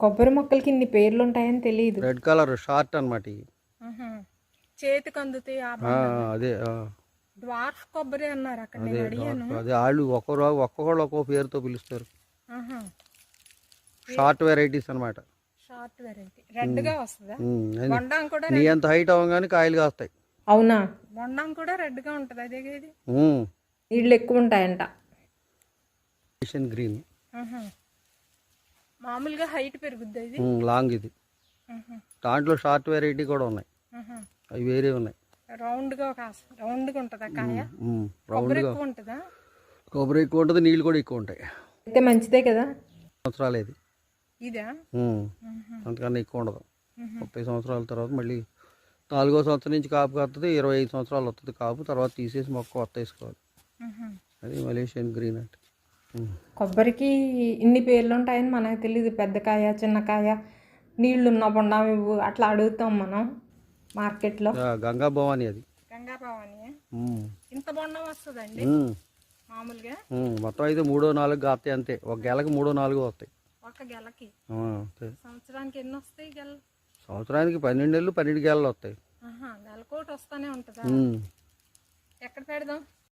కొబ్బరి మొక్కలకి ఇన్ని పేర్లు ఉంటాయని తెలియదు రెడ్ కలర్ షార్ట్ అనమాట ఆహా. చేతికి అందుతాయి అదే డ్వార్ఫ్ కొబ్బరి అన్నారు అక్కడ అదే వాళ్ళు ఒక్కరు ఒక్కొక్కళ్ళు ఒక్కో పేరుతో పిలుస్తారు. షార్ట్ వెరైటీస్ అనమాట షార్ట్ వెరైటీ రెడ్గా వస్తుందా? బొండం కూడా నీ అంత హైట్ అవ్వగానే కాయలు కాస్తాయి అవునా? బొండం కూడా రెడ్గా ఉంటది అదే ఇది. నీళ్ళు ఎక్కువ ఉంటాయంట. గ్రీన్. మామూలుగా హైట్ పెరుగుద్ది ఇది? లాంగ్ ఇది. దాంట్లో షార్ట్ వెరైటీ కూడా ఉన్నాయి. అవి వేరే ఉన్నాయి. రౌండ్గా రౌండ్గా ఉంటదా కాయ? ఎక్కువ ఉంటదా? కొబ్బరి ఎక్కువ ఉంటుంది నీళ్ళు కూడా ఎక్కువ ఉంటాయి. అయితే మంచిదే కదా? సంవత్సరాలు ఇది. ఇదా? అంతకన్నా ఎక్కువ ఉండదు. ముప్పై సంవత్సరాల తర్వాత మళ్ళీ నాలుగో సంవత్సరం నుంచి కాపు కాస్తుంది ఇరవై ఐదు సంవత్సరాలు వస్తుంది కాపు తర్వాత తీసేసి మొక్క కొత్త వేసుకోవాలి. అది మలేషియన్ గ్రీన్ అంటే. కొబ్బరికి ఇన్ని పేర్లు ఉంటాయని మనకు తెలియదు పెద్ద కాయ చిన్న కాయ నీళ్ళు ఉన్న బొండం ఇవ్వు అట్లా అడుగుతాం మనం మార్కెట్లో. గంగా భవాని అది. గంగా భవాని? ఇంత బొండం వస్తుందండి? మామూలుగా? మొత్తం అయితే మూడో నాలుగు కాస్తాయి అంతే. ఒక గెలకి మూడో నాలుగో వస్తాయి. ఒక గెలకి? సంవత్సరానికి ఎన్ని వస్తాయి గెల? సంవత్సరానికి పన్నెండు నెలలు పన్నెండు గెలలు వస్తాయి. ఆహా నెలకోటి వస్తానే ఉంటుందా. ఎక్కడ పెడదాం?